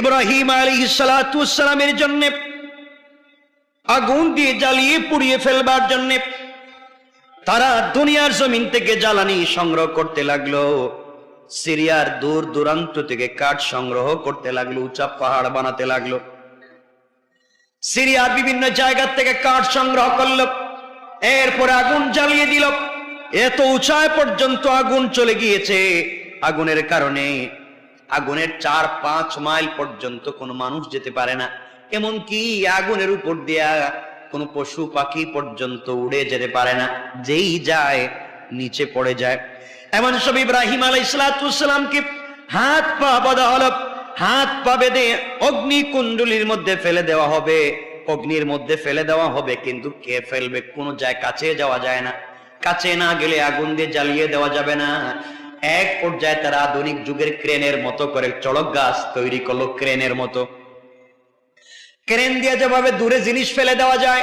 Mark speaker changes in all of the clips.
Speaker 1: ইব্রাহিম আলী সালামের জন্য আগুন দিয়ে জ্বালিয়ে পুড়িয়ে ফেলবার জন্য তারা দুনিয়ার জমিন থেকে জ্বালানি সংগ্রহ করতে লাগল। সিরিয়ার দূর দূরান্ত থেকে কাঠ সংগ্রহ করতে লাগল, উঁচা পাহাড় বানাতে লাগল। সিরিয়ার বিভিন্ন জায়গা থেকে কাঠ সংগ্রহ করল, এরপরে আগুন জ্বালিয়ে দিল। এত উঁচায় পর্যন্ত আগুন চলে গিয়েছে। আগুনের কারণে আগুনের চার পাঁচ মাইল পর্যন্ত কোনো মানুষ যেতে পারে না। এমনকি আগুনের উপর দিয়া কোনো পশু পাখি পর্যন্ত উড়ে যেতে পারে না, যেই যায়, নিচে পড়ে যায়। এমন সব ইব্রাহিম আলাই সালাতামকে হাত পা বাঁধা হল, হাত পা বেঁধে অগ্নি কুণ্ডলির মধ্যে ফেলে দেওয়া হবে। অগ্নির মধ্যে ফেলে দেওয়া হবে, কিন্তু কে ফেলবে? কোনো যায়, কাছে যাওয়া যায় না। কাছে না গেলে আগুন দিয়ে জ্বালিয়ে দেওয়া যাবে না। এক পর্যায়ে তারা আধুনিক যুগের ক্রেনের মতো করে চড়ক গাছ তৈরি করল ক্রেনের মতো। ক্রেন দিয়ে যেভাবে দূরে জিনিস ফেলে দেওয়া যায়,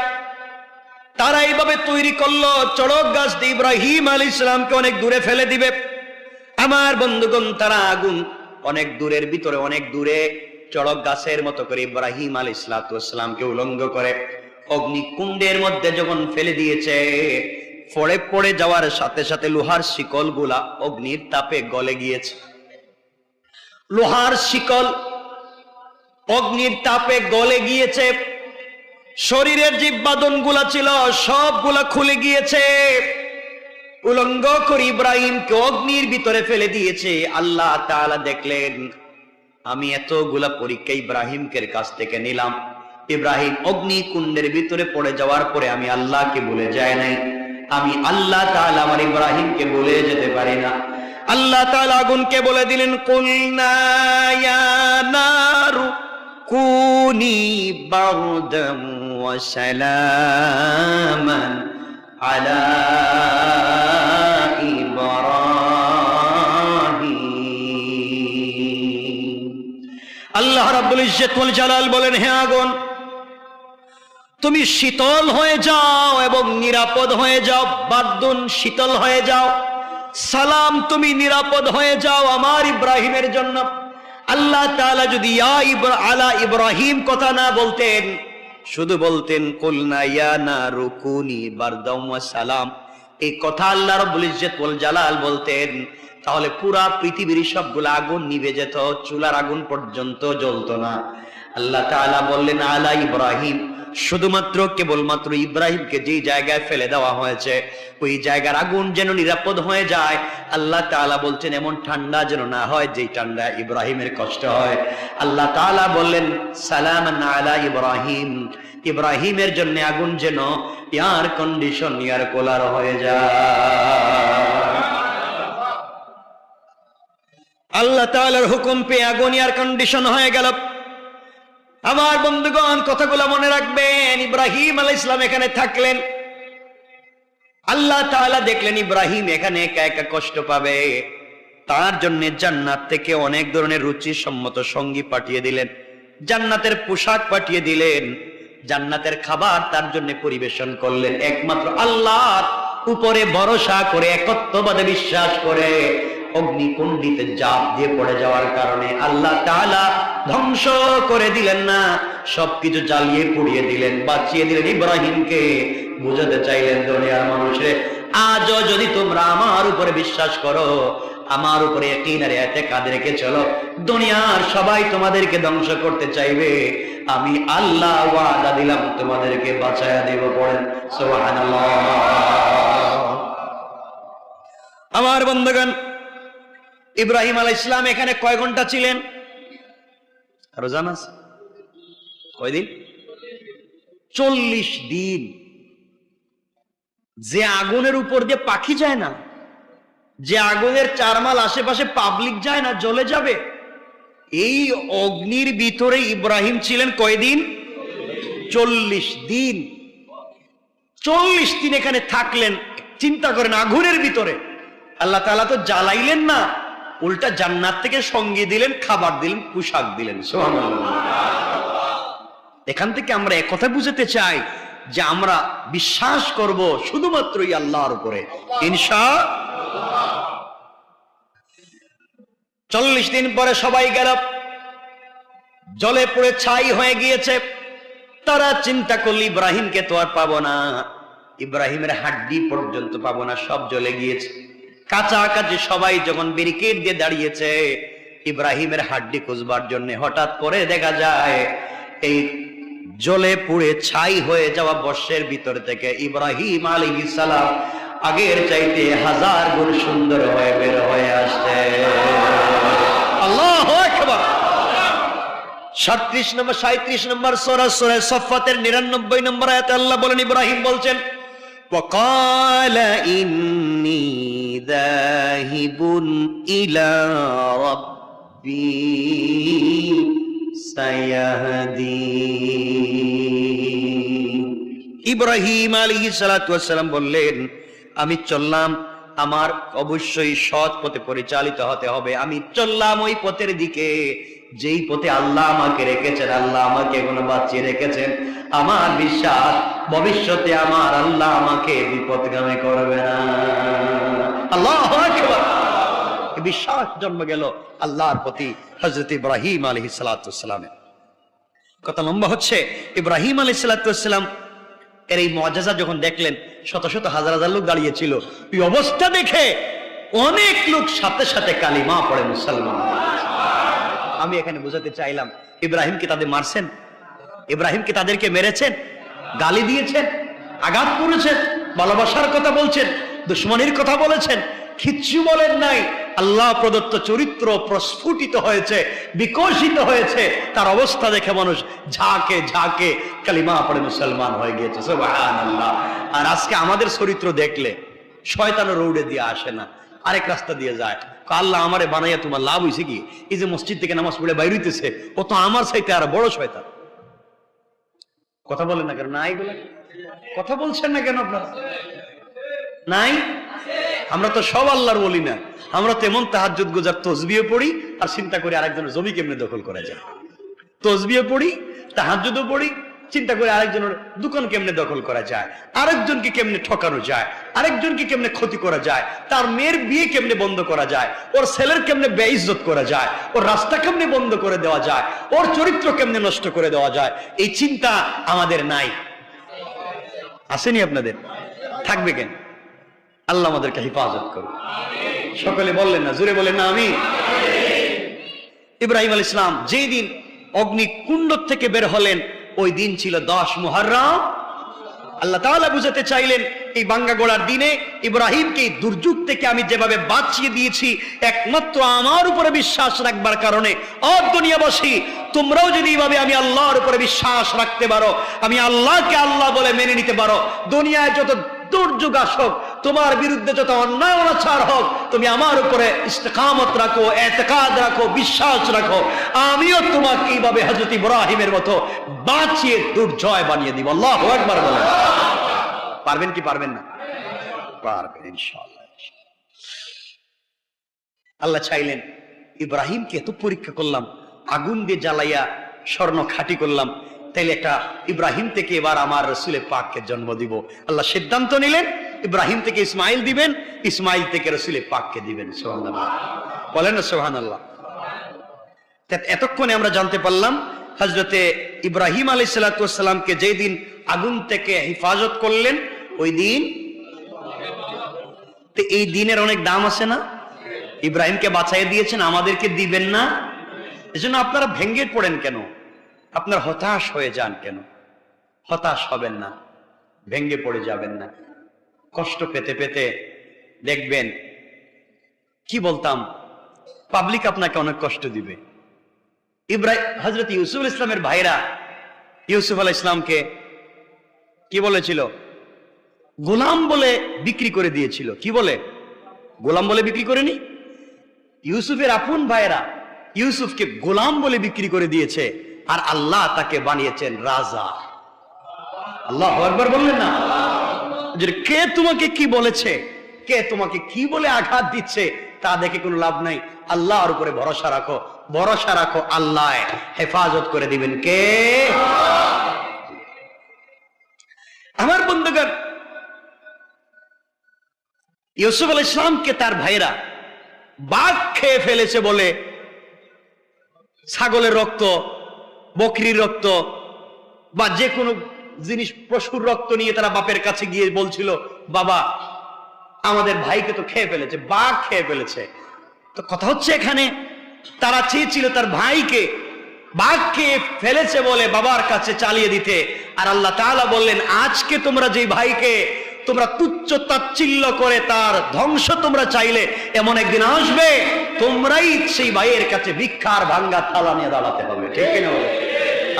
Speaker 1: তারা এইভাবে তৈরি করল চড়ক গাছ দিয়ে ইব্রাহিম আলী ইসলামকে অনেক দূরে ফেলে দিবে। আমার বন্ধুগণ, তারা আগুন অনেক দূরের ভিতরে, অনেক দূরে চড়ক গাছের মতো করে ইব্রাহিম আলী ইসলাতামকে উলঙ্গ করে। অগ্নিকুণ্ডের মধ্যে যখন ফেলে দিয়েছে ফড়ে পড়ে যাওয়ার সাথে সাথে লোহার শিকলগুলা অগ্নির তাপে গলে গিয়েছে। লোহার শিকল অগ্নির তাপে গলে গিয়েছে। শরীরের যে বাদনগুলা ছিল, সবগুলা খুলে গিয়েছে। উলঙ্গ করে ইব্রাহিমকে অগ্নির ভিতরে ফেলে দিয়েছে। আল্লাহ তাআলা দেখলেন, আমি এতগুলা পরীক্ষা ইব্রাহিমকে কাছ থেকে নিলাম। ইব্রাহিম অগ্নি কুণ্ডের ভিতরে পড়ে যাওয়ার পরে আমি আল্লাহকে বলে যায় নাই। আমি আল্লাহ তাআলা আমার ইব্রাহিমকে বলে যেতে পারি না। আল্লাহ তাআলা আগুনকে বলে দিলেন, কুলনা কুনি বারদাম সালামান আলা আল্লাহ রাব্বুল ইজ্জত ওয়াল জালাল বলেন, হে আগুন তুমি শীতল হয়ে যাও এবং নিরাপদ হয়ে যাও। বাদ্দুন শীতল হয়ে যাও। সালাম, তুমি নিরাপদ হয়ে যাও আমার ইব্রাহিমের জন্য। আল্লাহ তাআলা যদি আলা ইব্রাহিম কথা না বলতেন, শুধু বলতেন, কুলনা ইয়া রুকুনি বারদাম সালাম। এই কথা আল্লাহ রাব্বুল জালাল বলতেন। তাহলে পুরা পৃথিবীর সবগুলো আগুন নিভে যেত, চুলার আগুন পর্যন্ত জ্বলতো না। আল্লাহ তাআলা বললেন, আলা ইব্রাহিম। শুধুমাত্র কেবলমাত্র ইব্রাহিমকে যেই জায়গায় ফেলে দেওয়া হয়েছে, ওই জায়গার আগুন যেন নিরাপদ হয়ে যায়। আল্লাহ তাআলা বলছেন, এমন ঠান্ডা যেন না হয়, যেই ঠান্ডা ইব্রাহিমের কষ্ট হয়। আল্লাহ তাআলা বললেন সালাম আলা ইব্রাহিম। ইব্রাহিমের জন্য আগুন যেন এয়ার কন্ডিশন এয়ার কুলার হয়ে যায়। আল্লাহ তাআলার হুকুম পেয়ে আগুন এয়ার কন্ডিশন হয়ে গেল। আমার বন্ধুগণ, কথাগুলো মনে রাখবেন। ইব্রাহিম আলাহ ইসলাম এখানে থাকলেন। আল্লাহ তাআলা দেখলেন ইব্রাহিম এখানে একা একা কষ্ট পাবে। তার জন্য জান্নাত থেকে অনেক ধরনের রুচি সম্মত সঙ্গী পাঠিয়ে দিলেন। জান্নাতের পোশাক পাঠিয়ে দিলেন। জান্নাতের খাবার তার জন্য পরিবেশন করলেন। একমাত্র আল্লাহ উপরে ভরসা করে, একত্ববাদে বিশ্বাস করে। অগ্নিকুণ্ডিতে জাপ দিয়ে পড়ে যাওয়ার কারণে আল্লাহ তাআলা ধ্বংস করে দিলেন না, সবকিছু জ্বালিয়ে পুড়িয়ে দিলেন, বাঁচিয়ে দিলেন ইব্রাহিমকে। বুঝাতে চাইলেন দুনিয়ার মানুষে আজও যদি তোমরা আমার উপরে বিশ্বাস করো, আমার উপরে একই আর এতে কাঁধে রেখে চলো, দুনিয়ার সবাই তোমাদেরকে ধ্বংস করতে চাইবে, আমি আল্লাহ ওয়াদা দিলাম তোমাদেরকে বাঁচায়া দেব, পড়েন, সুবহানাল্লাহ। আমার বন্ধুগণ ইব্রাহিম আলাহ ইসলাম এখানে কয় ঘণ্টা ছিলেন? আরও জানা আছে? কয়দিন চল্লিশ দিন। যে আগুনের উপর দিয়ে পাখি যায় না, যে আগুনের চার মাল আশেপাশে পাবলিক যায় না, জ্বলে যাবে, এই অগ্নির ভিতরে ইব্রাহিম ছিলেন কয়দিন চল্লিশ দিন। চল্লিশ দিন এখানে থাকলেন, চিন্তা করেন আগুনের ভিতরে। আল্লাহ তালা তো জ্বালাইলেন না। উল্টা জান্নাত থেকে সঙ্গে দিলেন, খাবার দিলেন, পোশাক দিলেন এখান থেকে আমরা একথা বুঝতে চাই যে আমরা বিশ্বাস করব শুধুমাত্রই আল্লাহর উপরে। ইনশা চল্লিশ দিন পরে সবাই গেল। জলে পড়ে ছাই হয়ে গিয়েছে। তারা চিন্তা করল, ইব্রাহিমকে তো আর পাবো না। ইব্রাহিমের হাড্ডি পর্যন্ত পাবো না, সব জলে গিয়েছে। কাছাকাছি সবাই যখন ব্যারিকেড দিয়ে দাঁড়িয়েছে, ইব্রাহিমের হাড্ডি খুঁজবার জন্য হঠাৎ করে দেখা যায়, এই জলে পুড়ে ছাই হয়ে যাওয়া বর্ষের ভিতর থেকে ইব্রাহিম আলী সালাম আগের চাইতে হাজার গুণ সুন্দর হয়ে বের হয়ে আসছে। আল্লাহ সাত্রিশ নম্বর, সাঁত্রিশ নম্বর সোরা সোরা সফাতের নিরানব্বই নম্বর আয়াতে আল্লাহ বলেন, ইব্রাহিম বলছেন وقال إني ذاهب إلى ربي سيهدين ইব্রাহিম আলী সালাম বললেন আমি চললাম আমার অবশ্যই সৎ পথে পরিচালিত হতে হবে আমি চললাম ওই পথের দিকে যেই পথে আল্লাহ আমাকে রেখেছেন আল্লাহ আমাকে এখনো বাঁচিয়ে রেখেছেন আমার বিশ্বাস ভবিষ্যতে আমার আল্লাহ আমাকে বিপদগামী করবে না। আল্লাহ বিশ্বাস জন্ম গেল আল্লাহর প্রতি হজরত ইব্রাহিম আলহ সালাতামের কথা লম্বা হচ্ছে। ইব্রাহিম আলী সালাতাম এর এই মজাজা যখন দেখলেন, শত শত হাজার হাজার লোক দাঁড়িয়েছিল। এই অবস্থা দেখে অনেক লোক সাথে সাথে কালিমা পড়ে মুসলমান। আমি এখানে বুঝাতে চাইলাম, ইব্রাহিম কি তাদের মারছেন? ইব্রাহিম কি তাদেরকে মেরেছেন? গালি দিয়েছেন, আঘাত করেছেন, ভালোবাসার কথা বলছেন, দুশ্মনির কথা বলেছেন, কিচ্ছু বলেন নাই। আল্লাহ প্রদত্ত চরিত্র প্রস্ফুটিত হয়েছে, বিকশিত হয়েছে। তার অবস্থা দেখে মানুষ ঝাঁকে ঝাঁকে কালিমা পড়ে মুসলমান হয়ে গিয়েছে। সুবহানাল্লাহ। আর আজকে আমাদের চরিত্র দেখলে শয়তানো রৌডে দিয়ে আসে না, আরেক রাস্তা দিয়ে যায়। আল্লাহ আমারে বানাইয়া তোমার লাভ হয়েছে কি? এই যে মসজিদ থেকে নামাজ পড়ে বাইর ও তো আমার সাইতে আর বড় শয়তান। কথা বলেন না কেন? নাই বলে? কথা বলছেন না কেন আপনারা? নাই? আমরা তো সব আল্লাহর বলি না। আমরা তেমন তাহাজুদ গোজার তসবিও পড়ি, আর চিন্তা করি আরেকজনের জমি কেমনে দখল করা যায়। তসবিও পড়ি তাহাজুদও পড়ি চিন্তা করে আরেকজনের দোকান কেমনে দখল করা যায়? আরেকজনকে কেমনে ঠকানো যায়? আরেকজনকে কেমনে ক্ষতি করা যায়? তার মেয়ের বিয়ে কেমনে বন্ধ করা যায়? ওর ছেলের কেমনে বেইজ্জত করা যায়? ওর রাস্তা কেমনে বন্ধ করে দেওয়া যায়? ওর চরিত্র কেমনে নষ্ট করে দেওয়া যায়? এই চিন্তা আমাদের নাই। আসেনি আপনাদের? থাকবে কেন? আল্লাহ আমাদেরকে হেফাজত করুন সকলে বললেন না জুড়ে বললেন না আমি ইব্রাহিম আল ইসলাম যেই দিন অগ্নিকুণ্ড থেকে বের হলেন ওই দিন ছিল দশ মুহররম। আল্লাহ তাআলা বুঝাতে চাইলেন, এই বাঙ্গা গোড়ার দিনে ইব্রাহিমকে এই দুর্যোগ থেকে আমি যেভাবে বাঁচিয়ে দিয়েছি, একমাত্র আমার উপরে বিশ্বাস রাখবার কারণে। অব দুনিয়াবাসী তোমরাও যদি এইভাবে আমি আল্লাহর উপরে বিশ্বাস রাখতে পারো, আমি আল্লাহকে আল্লাহ বলে মেনে নিতে পারো, দুনিয়ায় যত দুর্যোগ আসুক তোমার বিরুদ্ধে যত অন্যায় অনাচার হোক, তুমি আমার উপরে ইস্তেকামত রাখো, এতেকাদ রাখো, বিশ্বাস রাখো। আমিও তোমাকে এইভাবে হজরত ইব্রাহিমের মতো বাঁচিয়ে দুর্জয় বানিয়ে দিব। আল্লাহ একবার বলেন। পারবেন কি পারবেন না? পারবেন ইনশাআল্লাহ। আল্লাহ চাইলেন, ইব্রাহিমকে এত পরীক্ষা করলাম, আগুন দিয়ে জ্বালাইয়া স্বর্ণ খাঁটি করলাম, তাইলে একটা ইব্রাহিম থেকে এবার আমার রসুলের পাককে জন্ম দিব। আল্লাহ সিদ্ধান্ত নিলেন ইব্রাহিম থেকে ইসমাইল দিবেন, ইসমাইল থেকে রসুলের পাককে দিবেন সোহান বলেন না সোহান আল্লাহ এতক্ষণে আমরা জানতে পারলাম হজরতে ইব্রাহিম আলী সাল্লাতামকে যেই দিন আগুন থেকে হেফাজত করলেন, ওই দিন? এই দিনের অনেক দাম আছে না? ইব্রাহিমকে বাঁচাই দিয়েছেন, আমাদেরকে দিবেন না? এজন্য আপনারা ভেঙ্গে পড়েন কেন? আপনার হতাশ হয়ে যান কেন? হতাশ হবেন না ভেঙ্গে পড়ে যাবেন না। কষ্ট পেতে পেতে দেখবেন, কি বলতাম পাবলিক আপনাকে অনেক কষ্ট দিবে। ইব্রাহিম হজরত ইউসুফ ইসলামের ভাইরা, ইউসুফ আল ইসলামকে কি বলেছিল? গোলাম বলে বিক্রি করে দিয়েছিল। কি বলে? গোলাম বলে বিক্রি করেনি? ইউসুফের আপন ভাইরা ইউসুফকে গোলাম বলে বিক্রি করে দিয়েছে আর আল্লাহ তাকে বানিয়েছেন রাজা। আল্লাহ বললেন না? যে কে তোমাকে কি বলেছে, কে তোমাকে কি বলে আঘাত দিচ্ছে, তা দেখে কোনো লাভ নাই। আল্লাহর উপরে ভরসা রাখো ভরসা রাখো আল্লাহ হেফাজত করে দিবেন কে? আমার বন্ধুগণ, ইউসুফ আল ইসলামকে তার ভাইরা বাঘ খেয়ে ফেলেছে বলে, ছাগলের রক্ত, বকরির রক্ত বা যে কোনো জিনিস পশুর রক্ত নিয়ে তারা বাপের কাছে গিয়ে বলছিল, বাবা, আমাদের ভাইকে তো খেয়ে ফেলেছে, বাঘ খেয়ে ফেলেছে। তো কথা হচ্ছে এখানে, তারা চেয়েছিল তার ভাইকে বাঘ খেয়ে ফেলেছে বলে বাবার কাছে চালিয়ে দিতে। আর আল্লাহ তাআলা বললেন, আজকে তোমরা যে ভাইকে, তোমরা তুচ্ছ তাচ্ছিল্য করে তার ধ্বংস তোমরা চাইলে, এমন একদিন আসবে, তোমরাই সেই ভাইয়ের কাছে ভিক্ষার ভাঙ্গা থালা নিয়ে দাঁড়াতে হবে। ঠিক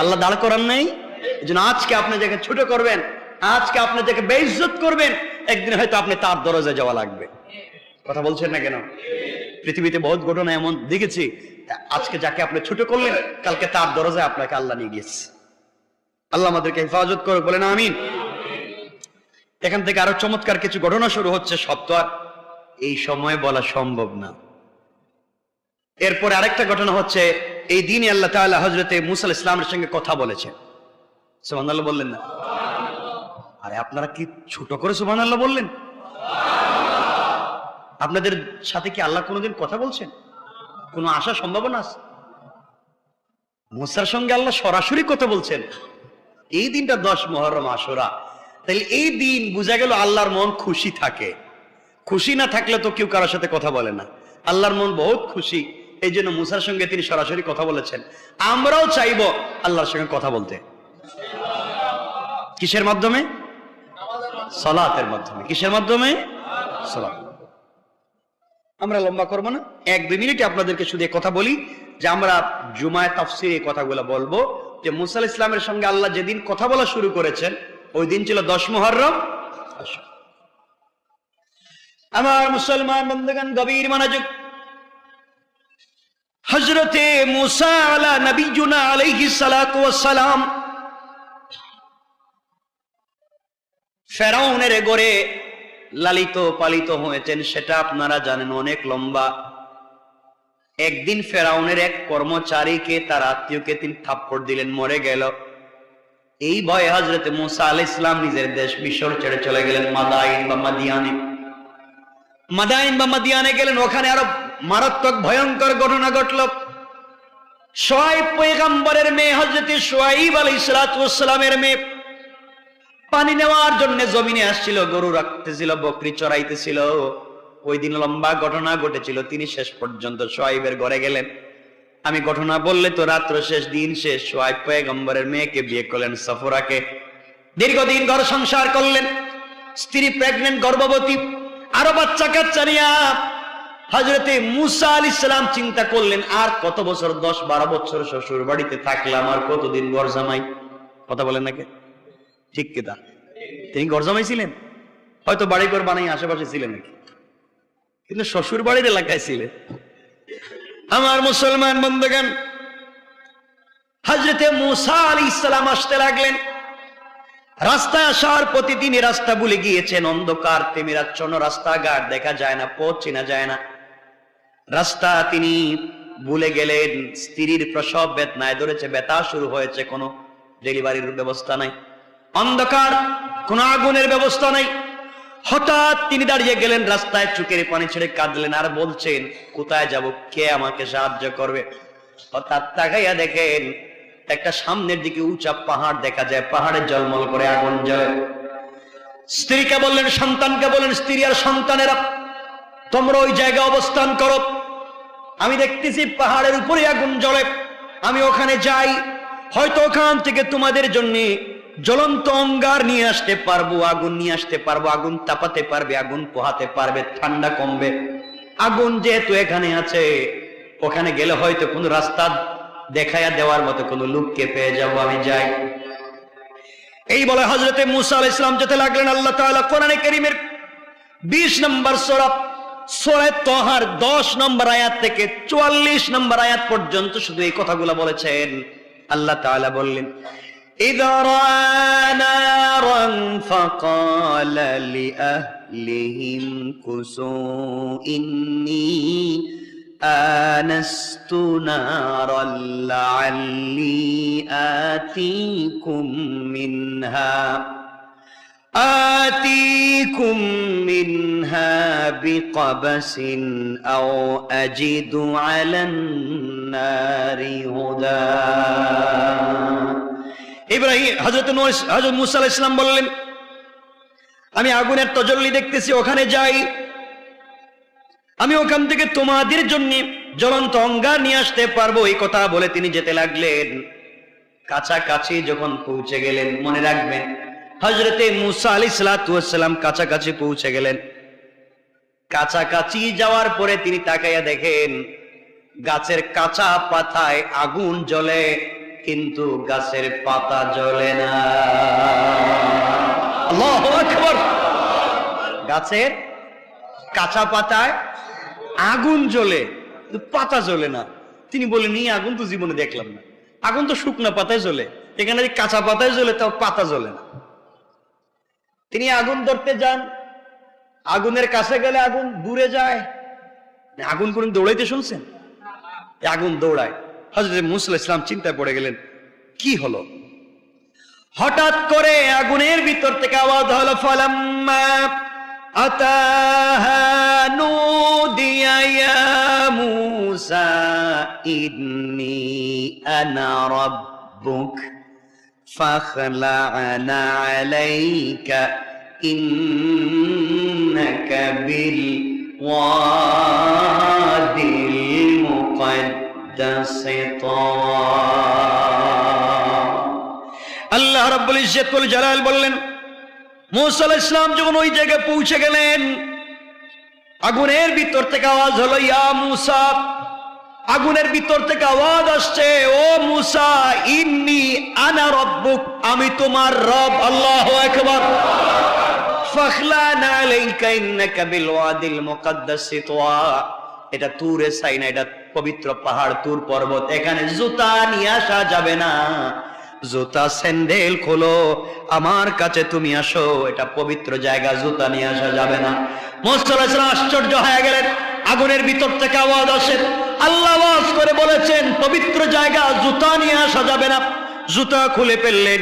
Speaker 1: আল্লাহ দাঁড় করার নেই? এই আজকে আপনি যাকে ছোট করবেন, আজকে আপনি যাকে বেইজ্জত করবেন, একদিন হয়তো আপনি তার দরজায় যাওয়া লাগবে। কথা বলছেন না কেন? পৃথিবীতে বহুত ঘটনা এমন দেখেছি আজকে যাকে আপনি ছোট করলেন, কালকে তার দরজায় আপনাকে আল্লাহ নিয়ে গিয়েছে। আল্লাহ আমাদেরকে হেফাজত করে বলেন আমিন। এখান থেকে আরও চমৎকার কিছু ঘটনা শুরু হচ্ছে আর এই সময়ে বলা সম্ভব না। এরপরে আরেকটা ঘটনা হচ্ছে, এই দিনে আল্লাহ তাআলা হজরতে মুসাল ইসলামের সঙ্গে কথা বলেছেন। সুবহানাল্লাহ বললেন না? আরে আপনারা কি ছোট করে সুবহানাল্লাহ বললেন? আপনাদের সাথে কি আল্লাহ কোনোদিন কথা বলছেন? কোনো আশা সম্ভাবনা আছে? মুসার সঙ্গে আল্লাহ সরাসরি কথা বলছেন। এই দিনটা দশ মহরম আশুরা। তাহলে এই দিন বোঝা গেল আল্লাহর মন খুশি থাকে। খুশি না থাকলে তো কেউ কারোর সাথে কথা বলে না। আল্লাহর মন বহুত খুশি। এই জন্য মুসার সঙ্গে তিনি সরাসরি কথা বলেছেন। আমরাও চাইব আল্লাহর সঙ্গে কথা বলতে। কিসের মাধ্যমে? সলাতের মাধ্যমে। কিসের মাধ্যমে? সলাত। আমরা লম্বা করব না। এক, দুই মিনিটে আপনাদেরকে শুধু কথা বলি যে আমরা জুমায় তাফসির এই কথাগুলো বলব যে মুসাল ইসলামের সঙ্গে আল্লাহ যেদিন কথা বলা শুরু করেছেন, ওই দিন ছিল দশ মহরম আমার মুসলমান বন্ধুগণ, গভীর মনোযোগ। হজরতে মুসা আলা নবীজুনা আলাইহিস সালাতু ওয়াস সালাম ফেরাউনের গড়ে লালিত, পালিত হয়েছেন, সেটা আপনারা জানেন, অনেক লম্বা। একদিন ফেরাউনের এক কর্মচারীকে, তার আত্মীয়কে তিনি থাপ্পড় দিলেন, মরে গেল। এই ভয়ে হজরতে মুসা আল ইসলাম নিজের দেশ মিশর ছেড়ে চলে গেলেন, মাদাইন বা মাদিয়ানে। মাদাইন বা মাদিয়ানে গেলেন, ওখানে আরও মারাত্মক ভয়ঙ্কর ঘটনা ঘটল। সোয়াইব পয়গাম্বরের মেয়ে হজরতে সোয়াইব আলী ইসলাতামের মেয়ে পানি নেওয়ার জন্য জমিনে আসছিল, গরু রাখতেছিল, বকরি চড়াইতেছিল। ওই দিন লম্বা ঘটনা ঘটেছিল, তিনি শেষ পর্যন্ত সোয়াইবের ঘরে গেলেন। আমি ঘটনা বললে তো রাত্র শেষ, দিন শেষ সোয়াইব পয়গম্বরের মেয়েকে বিয়ে করলেন, সফরাকে। দীর্ঘদিন ঘর সংসার করলেন, স্ত্রী প্রেগনেন্ট গর্ভবতী, আরও বাচ্চা কাচ্চা নিয়া হজরতে মুসা আল ইসলাম চিন্তা করলেন, আর কত বছর? দশ বারো বছর শ্বশুর বাড়িতে থাকলাম, আর কতদিন ঘর জামাই? কথা বলেন নাকি? ঠিক কিতা তিনি ঘর জমাইছিলেন হয়তো বাড়ি ঘর বানাই আশেপাশে ছিলেন কিন্তু শ্বশুর বাড়ির এলাকায় ছিলেন। আমার মুসলমান বন্ধুগান হজরতে মুসা আলী ইসলাম আসতে লাগলেন। রাস্তায় আসার প্রতিদিনই রাস্তা ভুলে গিয়েছেন। অন্ধকার, তেমিরাচ্ছন্ন রাস্তাঘাট দেখা যায় না, পথ চেনা যায় না। রাস্তা তিনি ভুলে গেলেন। স্ত্রীর প্রসব বেদনায় ধরেছে, ব্যথা শুরু হয়েছে, কোনো ডেলিভারির ব্যবস্থা নাই। অন্ধকার, কোন আগুনের ব্যবস্থা নাই। হঠাৎ তিনি দাঁড়িয়ে গেলেন, রাস্তায় চুকের পানি ছেড়ে কাঁদলেন আর বলছেন, কোথায় যাব? কে আমাকে সাহায্য করবে? হঠাৎ তাকাইয়া দেখেন, একটা সামনের দিকে উঁচা পাহাড় দেখা যায়, পাহাড়ে জলমল করে আগুন জ্বলে। স্ত্রীকে বললেন, সন্তানকে বললেন, স্ত্রী আর সন্তানেরা, তোমরা ওই জায়গায় অবস্থান করো। আমি দেখতেছি পাহাড়ের উপরে আগুন জ্বলে। আমি ওখানে যাই, হয়তো ওখান থেকে তোমাদের জন্য জ্বলন্ত অঙ্গার নিয়ে আসতে পারব, আগুন নিয়ে আসতে পারব, আগুন তাপাতে পারবে, আগুন পোহাতে পারবে, ঠান্ডা কমবে। আগুন যেহেতু এখানে আছে, ওখানে গেলে হয়তো কোনো রাস্তা দেখাইয়া দেওয়ার মতো কোনো লোককে পেয়ে যাব আমি যাই। এই বলে হজরতে মুসা আল ইসলাম যেতে লাগলেন, আল্লাহ কোরআনে করিমের বিশ নম্বর সরব সোরে তোহার দশ নম্বর আয়াত থেকে চুয়াল্লিশ নম্বর আয়াত পর্যন্ত শুধু এই কথাগুলো বলেছেন। আল্লাহ তাআলা বললেন إذا رأى نارا فقال لأهلهم كسوا إني آنست نارا لعلي آتيكم منها آتيكم منها بقبس أو أجد على النار هدى. ইব্রাহিম হজরত হজরত মুসা ইসলাম বললেন, আমি আগুনের তজল্লি দেখতেছি, ওখানে যাই। আমি ওখান থেকে তোমাদের জন্য জ্বলন্ত অঙ্গার নিয়ে আসতে পারব, এই কথা বলে তিনি যেতে লাগলেন। কাছাকাছি যখন পৌঁছে গেলেন, মনে রাখবেন হজরতে মুসা আলী সালাতাম কাছাকাছি পৌঁছে গেলেন। কাছাকাছি যাওয়ার পরে তিনি তাকাইয়া দেখেন, গাছের কাঁচা পাতায় আগুন জ্বলে। কিন্তু গাছের পাতা জ্বলে না। গাছের কাঁচা পাতায় আগুন জ্বলে পাতা জ্বলে না। তিনি বলেন এই আগুন তো জীবনে দেখলাম না। আগুন তো শুকনা পাতায় জ্বলে। এখানে যদি কাঁচা পাতায় জ্বলে তাও পাতা জ্বলে না। তিনি আগুন ধরতে যান। আগুনের কাছে গেলে আগুন দূরে যায়। আগুন কোন দৌড়াইতে শুনছেন? আগুন দৌড়ায়। হজরত মুসল ইসলাম চিন্তায় পড়ে গেলেন কি হলো হঠাৎ করে আগুনের ভিতর থেকে আওয়াজ হলো ফলাম্মা আতাহা নুদিয়া ইয়া মুসা ইন্নি আনা রাব্বুক فاخلعنا عليك إنك بالوادي المقدس طوى আল্লাহ রাব্বুল ইজ্জতুল জালাল বললেন, মুসা আলাইহিস যখন ওই জায়গায় পৌঁছে গেলেন, আগুনের ভিতর থেকে আওয়াজ হলো, ইয়া মুসা, আগুনের ভিতর থেকে আওয়াজ আসছে, ও মুসা, ইন্নি আনা রব্বুক, আমি তোমার রব, আল্লাহু তুয়া এটা তুরে সাইনা এটা পবিত্র পাহাড় তুর পর্বত, এখানে জুতা নিয়ে আসা যাবে না। জুতা স্যান্ডেল খোলো, আমার কাছে তুমি আসো, এটা পবিত্র জায়গা, জুতা নিয়ে আসা যাবে না। আশ্চর্য হয়ে গেলেন, আগুনের ভিতর থেকে আওয়াজ আসে। আল্লাহ আওয়াজ করে বলেছেন, পবিত্র জায়গা, জুতা নিয়ে আসা যাবে না। জুতা খুলে ফেললেন,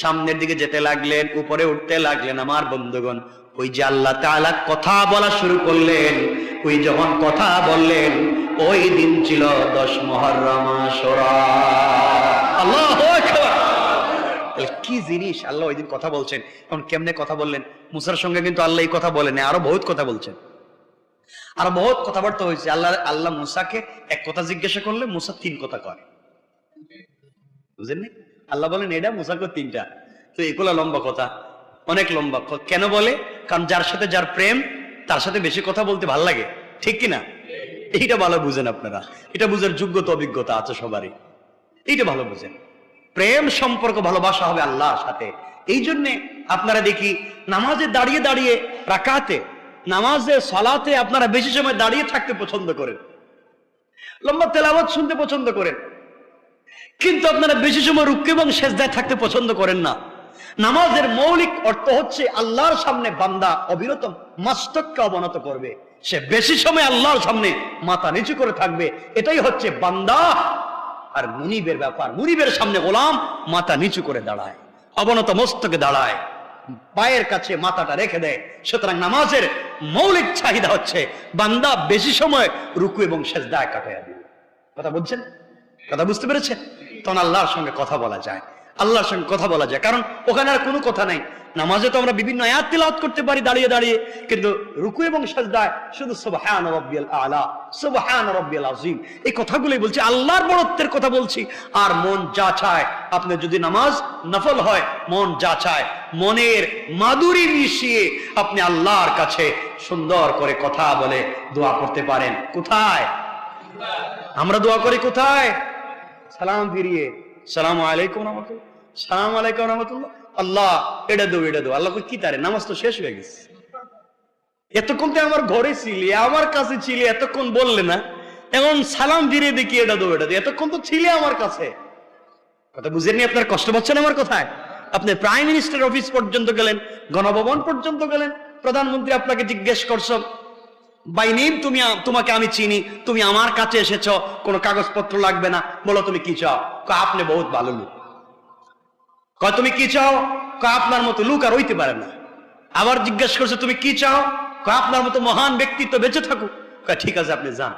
Speaker 1: সামনের দিকে যেতে লাগলেন, উপরে উঠতে লাগলেন আমার বন্ধুগণ। ওই যে আল্লাহ কথা বলা শুরু করলেন, ওই যখন কথা বললেন ওই দিন ছিল দশ মহরম আশুরা। আল্লাহু আকবার। তাহলে কি জিনিস আল্লাহ ওই দিন কথা বলছেন? এখন কেমনে কথা বললেন? মুসার সঙ্গে কিন্তু আল্লাহ এই কথা বলেন আরও বহুত কথা বলছেন। আরও বহুত কথাবার্তা হয়েছে। আল্লাহ আল্লাহ মুসাকে এক কথা জিজ্ঞাসা করলে মুসা তিন কথা করে বুঝলেন আল্লাহ বলেন, এটা মুসাকে তিনটা। তো এগুলা লম্বা কথা, অনেক লম্বা কেন বলে? কারণ যার সাথে যার প্রেম, তার সাথে বেশি কথা বলতে ভালো লাগে। ঠিক কিনা এইটা ভালো বুঝেন আপনারা। এটা বুঝার যোগ্যতা, অভিজ্ঞতা আছে সবারই। এইটা ভালো বুঝেন। প্রেম সম্পর্ক, ভালোবাসা হবে আল্লাহর সাথে। এই জন্য আপনারা দেখি, নামাজে দাঁড়িয়ে দাঁড়িয়ে রাকাতে, নামাজে, সালাতে আপনারা বেশি সময় দাঁড়িয়ে থাকতে পছন্দ করেন। লম্বা তেলাওয়াত শুনতে পছন্দ করেন। কিন্তু আপনারা বেশি সময় রুক্ষ এবং সেজদায় থাকতে পছন্দ করেন না। নামাজের মৌলিক অর্থ হচ্ছে আল্লাহর সামনে বান্দা অবিরত মস্তককে অবনত করবে। সে বেশি সময় আল্লাহর সামনে মাথা নিচু করে থাকবে, এটাই হচ্ছে বান্দা। আর মুনিবের ব্যাপার, মুনিবের সামনে গোলাম মাথা নিচু করে দাঁড়ায়, অবনত মস্তকে দাঁড়ায়, পায়ের কাছে মাথাটা রেখে দেয়। সুতরাং নামাজের মৌলিক চাহিদা হচ্ছে, বান্দা বেশি সময় রুকু এবং সেজদায় কাটাইয়া দিবে। কথা বলছেন? কথা বুঝতে পেরেছেন? তখন আল্লাহর সঙ্গে কথা বলা যায়। আল্লাহর সঙ্গে কথা বলা যায়। কারণ ওখানে আর কোনো কথা নাই। নামাজে তো আমরা বিভিন্ন আয়াত তিলাওয়াত করতে পারি দাঁড়িয়ে দাঁড়িয়ে। কিন্তু রুকু এবং সাজদায় শুধু সুবহান রাব্বিয়াল আলা, সুবহান রাব্বিয়াল আযীম। এই কথাগুলোই বলছি, আল্লাহর বড়ত্বের কথা বলছি। আর মন যা চায়, আপনি যদি নামাজ নফল হয়, মন যা চায়, মনের মাধুরী মিশিয়ে আপনি আল্লাহর কাছে সুন্দর করে কথা বলে দোয়া করতে পারেন। কোথায়? আমরা দোয়া করি কোথায়? সালাম ফিরিয়ে। সালাম আলাইকুম রহমতুল্লাহ। সালাম আলাইকুম রহমতুল্লাহ। আল্লাহ, এটা দো এটা দো আল্লাহ কি তারে? নামাজ তো শেষ হয়ে গেছে। এতক্ষণ তো আমার ঘরে ছিলি, আমার কাছে ছিলি, এতক্ষণ বললে না। এখন সালাম ফিরিয়ে দেখি, এটা দো এটা দো এতক্ষণ তো ছিলে আমার কাছে। কথা বুঝেননি আপনার? কষ্ট পাচ্ছেন আমার কথায়? আপনি প্রাইম মিনিস্টার অফিস পর্যন্ত গেলেন, গণভবন পর্যন্ত গেলেন। প্রধানমন্ত্রী আপনাকে জিজ্ঞেস করছ বাই নেম তুমি তোমাকে আমি চিনি, তুমি আমার কাছে এসেছ, কোনো কাগজপত্র লাগবে না। বলো, তুমি কি চাও? আপনি বহুত ভালো লোক। কয়, তুমি কি চাও? আপনার মতো লোক আর হইতে পারে না। আবার জিজ্ঞেস করছে, তুমি কি চাও? আপনার মতো মহান ব্যক্তিত্ব বেঁচে থাকুক। ঠিক আছে, আপনি যান।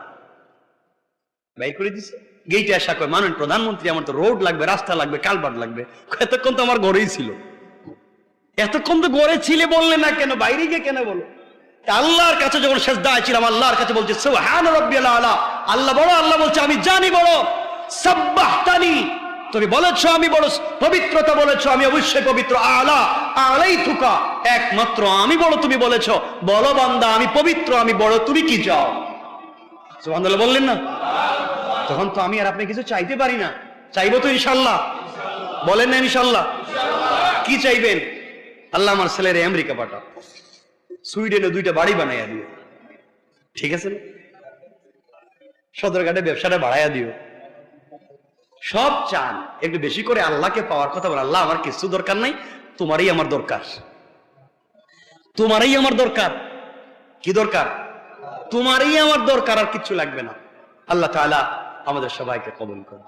Speaker 1: বাইর করে দিছে। গেইটে আসা কয় মানুষ প্রধানমন্ত্রী, আমার তো রোড লাগবে, রাস্তা লাগবে কালবার লাগবে। এতক্ষণ তো আমার ঘরেই ছিল। এতক্ষণ তো ঘরে ছিলে বললে না কেন? বাইরে গিয়ে কেন বলো? আল্লাহর কাছে যখন শেষ দায় ছিলাম আল্লাহর কাছে বলছে আল্লাহ বড়, আল্লাহ বলছে, আমি জানি বড়। সাব্বাহতানি। তুমি বলেছ, আমি বড় পবিত্রতা বলেছ, আমি অবশ্যই পবিত্র। আলা আলাই থুকা একমাত্র আমি বড়, তুমি বলেছ, বলো বান্দা, আমি পবিত্র, আমি বড়, তুমি কি চাও? সুবহানাল্লাহ বললেন না? তখন তো আমি আর আপনি কিছু চাইতে পারি না। চাইব তো ইনশাল্লাহ বলেন না ইনশাল্লাহ কি চাইবেন? আল্লাহ আমার ছেলের আমেরিকা পাঠা সুইডেনে দুইটা বাড়ি বানাইয়া দিও। ঠিক আছে না? সদরঘাটে ব্যবসাটা বাড়াইয়া দিও। সব চান, একটু বেশি করে আল্লাহকে পাওয়ার কথা বল। আল্লাহ, আমার কিছু দরকার নাই, তোমারই আমার দরকার। তোমারই আমার দরকার। কি দরকার? তোমারই আমার দরকার, আর কিচ্ছু লাগবে না। আল্লাহ তাআলা আমাদের সবাইকে কবল করুন